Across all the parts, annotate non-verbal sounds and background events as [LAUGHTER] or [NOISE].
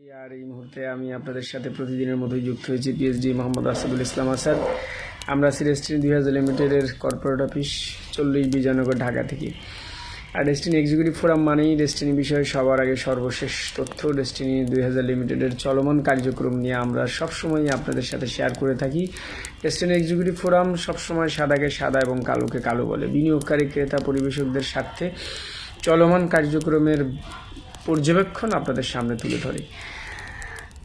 আর এই মুহূর্তে আমি আপনাদের সাথে প্রতিদিনের মতোই যুক্ত হয়েছি পিএইচডি মোহাম্মদ আসাদুল ইসলাম আসাদ। আমরা সিরেস্টিন দুই হাজার লিমিটেডের কর্পোরেট অফিস চল্লিশ বিজয়নগর, ঢাকা থেকে। আর ডেস্টিনি এক্সিকিউটিভ ফোরাম মানেই ডেস্টিনি বিষয়ে সবার আগে সর্বশেষ তথ্য। ডেস্টিনি দুই হাজার লিমিটেডের চলমান কার্যক্রম নিয়ে আমরা সবসময় আপনাদের সাথে শেয়ার করে থাকি। ডেস্টিনি এক্সিকিউটিভ ফোরাম সবসময় সাদাকে সাদা এবং কালোকে কালো বলে। বিনিয়োগকারী ক্রেতা পরিবেশকদের স্বার্থে চলমান কার্যক্রমের পর্যবেক্ষণ আপনাদের সামনে তুলে ধরি।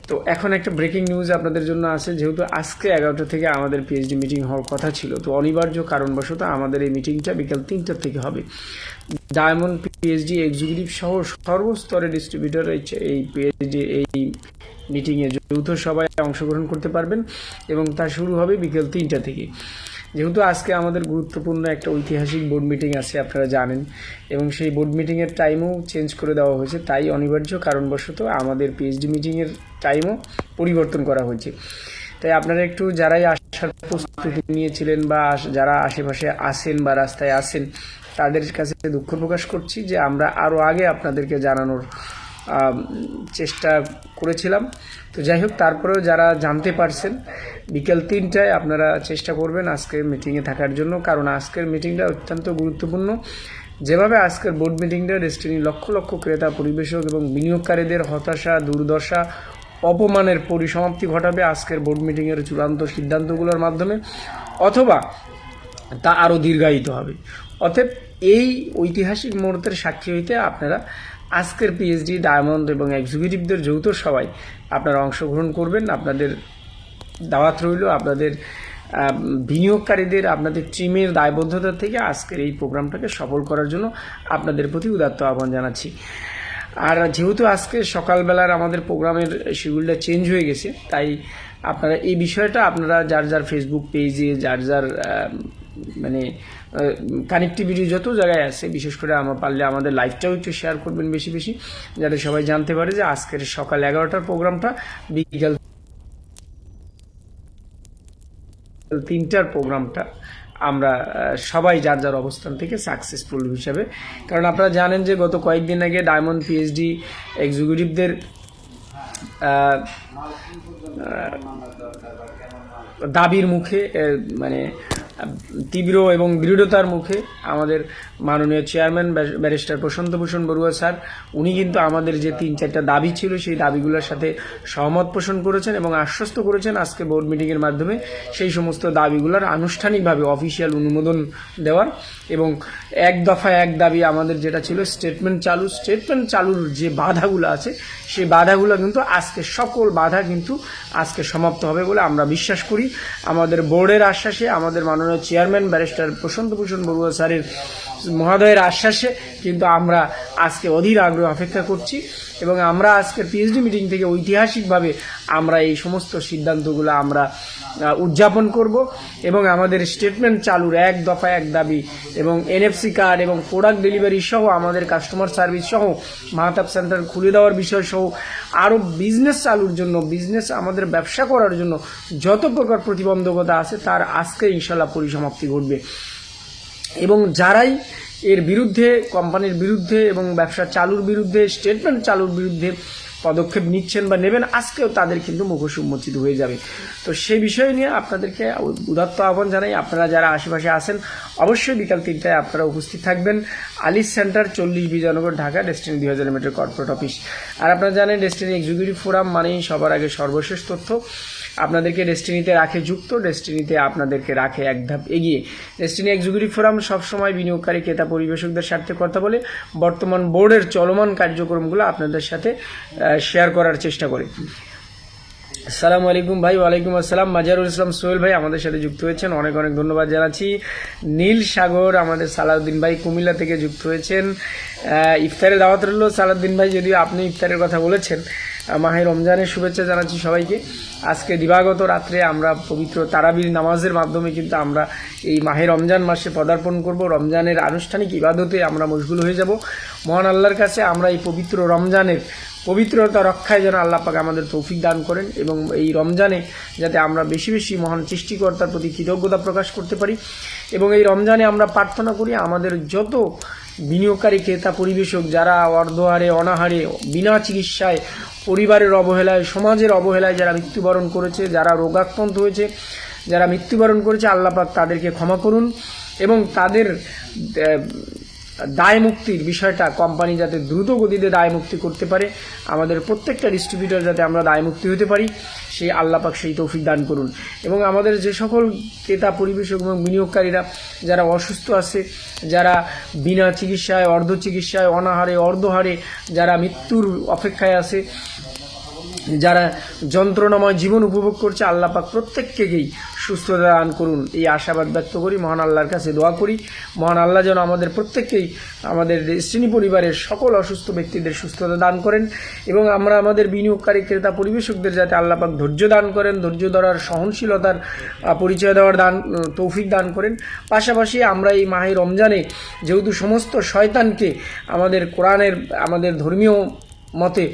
তো এখন একটা ব্রেকিং নিউজ আপনাদের জন্য আছে, যেহেতু আজকে এগারোটা থেকে আমাদের পিএইচডি মিটিং হওয়ার কথা ছিল, তো অনিবার্য কারণবশত আমাদের এই মিটিংটা বিকাল তিনটার থেকে হবে। ডায়মন্ড পিএইচডি এক্সিকিউটিভ সহ সর্বস্তরের ডিস্ট্রিবিউটর এই পিএইচডি এই মিটিংয়ে যৌথ সবাই অংশগ্রহণ করতে পারবেন এবং তা শুরু হবে বিকেল তিনটা থেকে। যেহেতু আজকে আমাদের গুরুত্বপূর্ণ একটা ঐতিহাসিক বোর্ড মিটিং আছে, আপনারা জানেন, এবং সেই বোর্ড মিটিংয়ের টাইমও চেঞ্জ করে দেওয়া হয়েছে, তাই অনিবার্য, কারণবশত আমাদের পিএইচডি মিটিংয়ের টাইমও পরিবর্তন করা হয়েছে। তাই আপনারা একটু যারাই আসার প্রস্তুতি নিয়েছিলেন বা যারা আশেপাশে আসেন বা রাস্তায় আসেন তাদের কাছে দুঃখ প্রকাশ করছি যে আমরা আরও আগে আপনাদেরকে জানানোর চেষ্টা করেছিলাম। তো যাই হোক, তারপরেও যারা জানতে পারছেন, বিকেল তিনটায় আপনারা চেষ্টা করবেন আজকের মিটিংয়ে থাকার জন্য, কারণ আজকের মিটিংটা অত্যন্ত গুরুত্বপূর্ণ। যেভাবে আজকের বোর্ড মিটিংটা ডেস্টিনি লক্ষ লক্ষ ক্রেতা, পরিবেশক এবং বিনিয়োগকারীদের হতাশা, দুর্দশা, অপমানের পরিসমাপ্তি ঘটাবে আজকের বোর্ড মিটিংয়ের চূড়ান্ত সিদ্ধান্তগুলোর মাধ্যমে, অথবা তা আরও দীর্ঘায়িত হবে। অতএব এই ঐতিহাসিক মুহূর্তের সাক্ষী হইতে আপনারা আজকের পিএইচডি ডায়মন্ড এবং এক্সিকিউটিভদের যৌথ সবাই আপনারা অংশগ্রহণ করবেন। আপনাদের দাওয়াত রইল আপনাদের বিনিয়োগকারীদের, আপনাদের টিমের দায়বদ্ধতা থেকে আজকের এই প্রোগ্রামটাকে সফল করার জন্য আপনাদের প্রতি উদাত্ত আহ্বান জানাচ্ছি। আর যেহেতু আজকে সকালবেলার আমাদের প্রোগ্রামের শিডিউলটা চেঞ্জ হয়ে গেছে, তাই আপনারা এই বিষয়টা আপনারা যার যার ফেসবুক পেজে যার যার মানে কানেক্টিভিটি যত জায়গায় আছে, বিশেষ করে আমার পারলে আমাদের লাইভটাও একটু শেয়ার করবেন বেশি বেশি, যাতে সবাই জানতে পারে যে আজকের সকাল এগারোটার প্রোগ্রামটা বিকাল তিনটার প্রোগ্রামটা আমরা সবাই যার যার অবস্থান থেকে সাকসেসফুল হিসাবে। কারণ আপনারা জানেন যে গত কয়েকদিন আগে ডায়মন্ড পিএইচডি এক্সিকিউটিভদের দাবির মুখে মানে তীব্র এবং দৃঢ়তার মুখে আমাদের মাননীয় chairman barrister Prashanta Bhushan Barua sir, উনি কিন্তু আমাদের যে তিন চারটা দাবি ছিল সেই দাবিগুলোর সাথে সহমত পোষণ করেছেন এবং আশ্বস্ত করেছেন আজকে বোর্ড মিটিংয়ের মাধ্যমে সেই সমস্ত দাবিগুলোর আনুষ্ঠানিকভাবে অফিসিয়াল অনুমোদন দেওয়ার এবং এক দফা এক দাবি আমাদের যেটা ছিল স্টেটমেন্ট চালু স্টেটমেন্ট চালুর যে বাধাগুলো আছে সেই বাধাগুলো কিন্তু আজকে সকল বাধা কিন্তু আজকে সমাপ্ত হবে বলে আমরা বিশ্বাস করি। আমাদের বোর্ডের আশ্বাসে আমাদের মাননীয় চেয়ারম্যান ব্যারিস্টার প্রশান্ত ভূষণ বড়ুয়া স্যারের মহোদয়ের আশ্বাসে কিন্তু আমরা আজকে অধীর আগ্রহ অপেক্ষা করছি এবং আমরা আজকের পিএইচডি মিটিং থেকে ঐতিহাসিকভাবে আমরা এই সমস্ত সিদ্ধান্তগুলো আমরা উদযাপন করব এবং আমাদের স্টেটমেন্ট চালুর এক দফা এক দাবি এবং এনএফসি কার্ড এবং প্রোডাক্ট ডেলিভারি সহ আমাদের কাস্টমার সার্ভিস সহ মাহাতাব সেন্টার খুলে দেওয়ার বিষয় সহ আরও বিজনেস চালুর জন্য বিজনেস আমাদের ব্যবসা করার জন্য যত প্রকার প্রতিবন্ধকতা আছে তার আজকে ইনশাল্লাহ পরিসমাপ্তি ঘটবে। এবং যারাই এর বিরুদ্ধে, কোম্পানির বিরুদ্ধে এবং ব্যবসা চালুর বিরুদ্ধে স্টেটমেন্ট চালুর বিরুদ্ধে পদক্ষেপ নিচ্ছেন বা নেবেন, আজকেও তাদের কিন্তু মুখোশ উন্মোচিত হয়ে যাবে। তো সেই বিষয় নিয়ে আপনাদেরকে উদাত্ত আহ্বান জানাই। আপনারা যারা আশেপাশে আছেন, অবশ্যই বিকাল তিনটায় আপনারা উপস্থিত থাকবেন। আলিস সেন্টার, চল্লিশ বিজয়নগর ঢাকা ডেস্টিনি দুই হাজার মিটার কর্পোরেট অফিস। আর আপনারা জানেন ডেস্টিনি এক্সিকিউটিভ ফোরাম মানেই সবার আগে সর্বশেষ তথ্য। আপনাদেরকে ডেস্টিনিতে রাখে যুক্ত ডেস্টিনিতে আপনাদেরকে রাখে এক ধাপ এগিয়ে। ডেস্টিনি এক্সিকিউটিভ ফোরাম সবসময় বিনিয়োগকারী, ক্রেতা, পরিবেশকদের স্বার্থে কথা বলে, বর্তমান বোর্ডের চলমান কার্যক্রমগুলো আপনাদের সাথে শেয়ার করার চেষ্টা করে। আসসালামু আলাইকুম ভাই, ওয়ালাইকুম আসসালাম। মাজারুল ইসলাম সোহেল ভাই আমাদের সাথে যুক্ত হয়েছেন। অনেক অনেক ধন্যবাদ জানাচ্ছি। নীল সাগর আমাদের সালাউদ্দিন ভাই কুমিল্লা থেকে যুক্ত হয়েছেন। ইফতারের দাওয়াত রইল। সালাউদ্দিন ভাই, যদিও আপনি ইফতারের কথা বলেছেন মাহে রমজানের শুভেচ্ছা জানাচ্ছি সবাইকে। আজকে দিবাগত রাত্রে আমরা পবিত্র তারাবির নামাজের মাধ্যমে কিন্তু আমরা এই মাহে রমজান মাসে পদার্পণ করব। রমজানের আনুষ্ঠানিক ইবাদতে আমরা মশগুল হয়ে যাব। মহান আল্লাহর কাছে আমরা এই পবিত্র রমজানের পবিত্রতা রক্ষায় যেন আল্লাহ পাক আমাদের তৌফিক দান করেন এবং এই রমজানে যাতে আমরা বেশি বেশি মহান সৃষ্টিকর্তার প্রতি কৃতজ্ঞতা প্রকাশ করতে পারি। এবং এই রমজানে আমরা প্রার্থনা করি আমাদের যত বিনিয়োগকারী, ক্রেতা, পরিবেশক যারা অর্ধহারে, অনাহারে, বিনা চিকিৎসায় পরিবারের অবহেলায়, সমাজের অবহেলায় যারা মৃত্যুবরণ করেছে, যারা রোগাক্রান্ত হয়েছে, যারা মৃত্যুবরণ করেছে, আল্লাপাক তাদেরকে ক্ষমা করুন এবং তাদের দায় মুক্তির বিষয়টা কোম্পানি যাতে দ্রুত গতিতে দায় মুক্তি করতে পারে, আমাদের প্রত্যেকটা ডিস্ট্রিবিউটর যাতে আমরা দায় মুক্তি হতে পারি, সেই আল্লাপাক সেই তৌফিক দান করুন। এবং আমাদের যে সকল ক্রেতা, পরিবেশক এবং বিনিয়োগকারীরা যারা অসুস্থ আছে, যারা বিনা চিকিৎসায়, অর্ধ চিকিৎসায়, অনাহারে, অর্ধহারে, যারা মৃত্যুর অপেক্ষায় আছে যারা যন্ত্রণাময় জীবন উপভোগ করছে, আল্লাহ পাক প্রত্যেককেই সুস্থতা দান করুন। এই আশাবাদ ব্যক্ত করি, মহান আল্লাহর কাছে দোয়া করি। মহান আল্লাহ যেন আমাদের প্রত্যেককেই, আমাদের শ্রেণি পরিবারের সকল অসুস্থ ব্যক্তিদের সুস্থতা দান করেন এবং আমরা আমাদের বিনিয়োগকারী ক্রেতা পরিবেশকদের যাতে আল্লাহ পাক ধৈর্য দান করেন, ধৈর্য ধরার সহনশীলতার পরিচয় দেওয়ার দান তৌফিক দান করেন। পাশাপাশি আমরা এই মাহে রমজানে যেহেতু সমস্ত শয়তানকে আমাদের কোরআনের, আমাদের ধর্মীয় মতে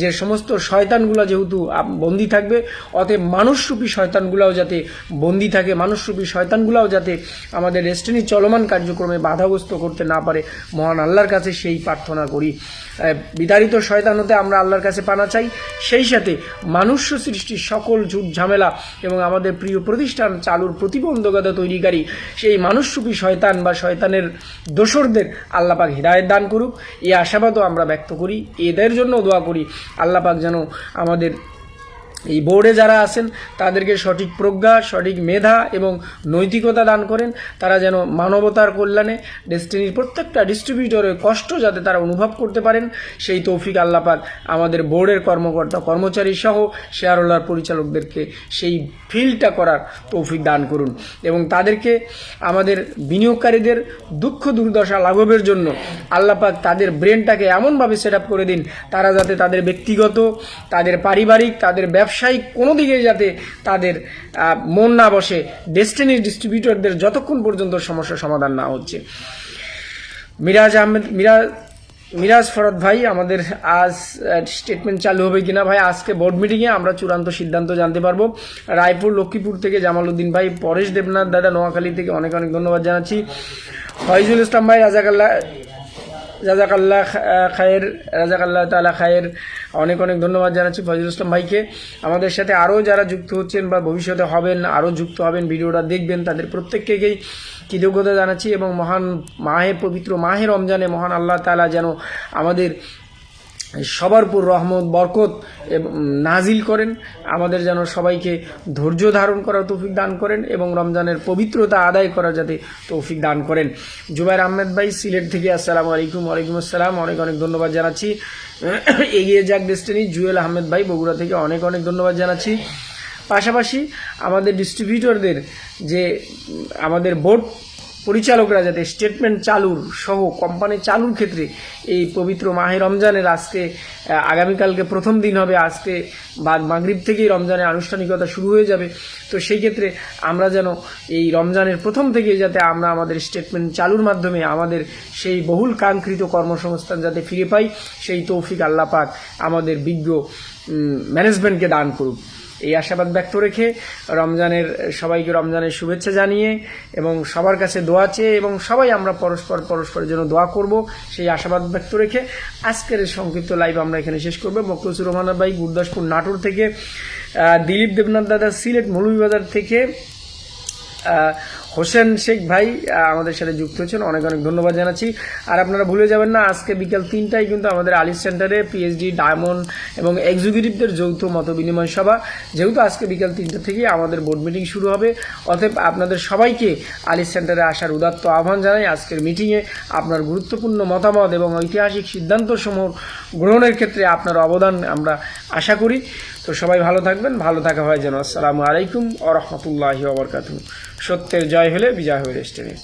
যে সমস্ত শয়তানগুলো যেহেতু বন্দি থাকবে, অতএব মানুষরূপী শয়তানগুলাও যাতে বন্দি থাকে, মানুষরূপী শয়তানগুলাও যাতে আমাদের রেস্টনি চলমান কার্যক্রমে বাধাগ্রস্ত করতে না পারে, মহান আল্লাহর কাছে সেই প্রার্থনা করি। বিতাড়িত শয়তান হতে আমরা আল্লাহর কাছে পানা চাই। সেই সাথে মানুষ্য সৃষ্টির সকল ঝুট ঝামেলা এবং আমাদের প্রিয় প্রতিষ্ঠান চালুর প্রতিবন্ধকতা তৈরিকারী সেই মানুষরূপী শয়তান বা শয়তানের দোসরদের আল্লাপাক হৃদায়ত দান করুক। এই আশাবাদও আমরা ব্যক্ত করি। এদের জন্য দোয়া করি। আল্লাপাক যেন আমাদের এই বোর্ডে যারা আছেন, তাদেরকে সঠিক প্রজ্ঞা, সঠিক মেধা এবং নৈতিকতা দান করেন। তারা যেন মানবতার কল্যাণে ডেস্টিনির প্রত্যেকটা ডিস্ট্রিবিউটরের কষ্ট যাতে তারা অনুভব করতে পারেন, সেই তৌফিক আল্লাপাক আমাদের বোর্ডের কর্মকর্তা, কর্মচারী সহ শেয়ারওয়ালার পরিচালকদেরকে সেই ফিলটা করার তৌফিক দান করুন এবং তাদেরকে আমাদের বিনিয়োগকারীদের দুঃখ দুর্দশা লাঘবের জন্য আল্লাপাক তাদের ব্রেনটাকে এমনভাবে সেট করে দিন, তারা যাতে তাদের ব্যক্তিগত, তাদের পারিবারিক, তাদের ব্যবসায়িক কোনো দিকে যাতে তাদের মন না বসে ডেস্টিনির ডিস্ট্রিবিউটরদের যতক্ষণ পর্যন্ত সমস্যার সমাধান না হচ্ছে। মিরাজ আহমেদ মিরাজ মিরাজ ফরদ ভাই, আমাদের আজ স্টেটমেন্ট চালু হবে কিনা ভাই? আজকে বোর্ড মিটিংয়ে আমরা চূড়ান্ত সিদ্ধান্ত জানতে পারব। রায়পুর, লক্ষ্মীপুর থেকে জামালউদ্দিন ভাই, পরেশ দেবনাথ দাদা, নোয়াখালী থেকে অনেক অনেক ধন্যবাদ জানাচ্ছি। ফয়জুল ইসলাম ভাই, রাজাকাল্লা রাজাকাল্লাহ খায়ের, রাজাকাল্লা তালা খায়ের অনেক অনেক ধন্যবাদ জানাচ্ছি ফজল ইসলাম ভাইকে। আমাদের সাথে আরও যারা যুক্ত হচ্ছেন বা ভবিষ্যতে হবেন আরও যুক্ত হবেন, ভিডিওটা দেখবেন, তাদের প্রত্যেককেই কৃতজ্ঞতা জানাচ্ছি এবং মহান মাহে পবিত্র মাহে রমজানে মহান আল্লাহ তালা যেন আমাদের সবার উপর রহমত, বরকত নাজিল করেন। আমাদের যেন সবাইকে ধৈর্য ধারণ করার তৌফিক দান করেন এবং রমজানের পবিত্রতা আদায় করা যাতে তৌফিক দান করেন। জুবাইর আহমেদ ভাই, সিলেট থেকে আসসালামু আলাইকুম, ওয়ালাইকুম আসসালাম। অনেক অনেক ধন্যবাদ জানাচ্ছি। [CLEARS THROAT] এগিয়ে যাক ডেস্টিনি জুয়েল আহমেদ ভাই, বগুড়া থেকে অনেক অনেক ধন্যবাদ জানাচ্ছি। পাশাপাশি আমাদের ডিস্ট্রিবিউটরদের যে, আমাদের বোর্ড পরিচালকরা যাতে স্টেটমেন্ট চালুর সহ কোম্পানি চালুর ক্ষেত্রে এই পবিত্র মাহে রমজানের আজকে আগামীকালকে প্রথম দিন হবে, আজকে বা মাগরিব থেকেই রমজানের আনুষ্ঠানিকতা শুরু হয়ে যাবে। তো সেই ক্ষেত্রে আমরা যেন এই রমজানের প্রথম থেকে যাতে আমরা আমাদের স্টেটমেন্ট চালুর মাধ্যমে আমাদের সেই বহুল কাঙ্ক্ষিত কর্মসংস্থান যাতে ফিরে পাই, সেই তৌফিক আল্লাহ পাক আমাদের বিজ্ঞ ম্যানেজমেন্টকে দান করুক। এই আশাবাদ ব্যক্ত রেখে রমজানের, সবাইকে রমজানের শুভেচ্ছা জানিয়ে এবং সবার কাছে দোয়া চেয়ে এবং সবাই আমরা পরস্পর পরস্পরের জন্য দোয়া করব, সেই আশাবাদ ব্যক্ত রেখে আজকের সংক্ষিপ্ত লাইভ আমরা এখানে শেষ করব। মকরসুর রহমান ভাই, গুরদাসপুর নাটোর থেকে দিলীপ দেবনাথ দাদা, সিলেট মৌলভীবাজার থেকে হোসেন শেখ ভাই আমাদের সাথে যুক্ত হয়েছেন। অনেক অনেক ধন্যবাদ জানাচ্ছি। আর আপনারা ভুলে যাবেন না, আজকে বিকাল তিনটায় কিন্তু আমাদের আলিস সেন্টারে পিএইচডি ডায়মন্ড এবং এক্সিকিউটিভদের যৌথ মত বিনিময় সভা। যেহেতু আজকে বিকাল তিনটা থেকেই আমাদের বোর্ড মিটিং শুরু হবে, অতএব আপনাদের সবাইকে আলিস সেন্টারে আসার উদাত্ত আহ্বান জানাই। আজকের মিটিংয়ে আপনার গুরুত্বপূর্ণ মতামত এবং ঐতিহাসিক সিদ্ধান্তসমূহ গ্রহণের ক্ষেত্রে আপনার অবদান আমরা আশা করি। তো সবাই ভালো থাকবেন, ভালো থাকা হয় যেন। আসসালামু আলাইকুম আ রহমতুল্লাহি সত্যের জয় হলে বিজয় হবে রেস্টেনে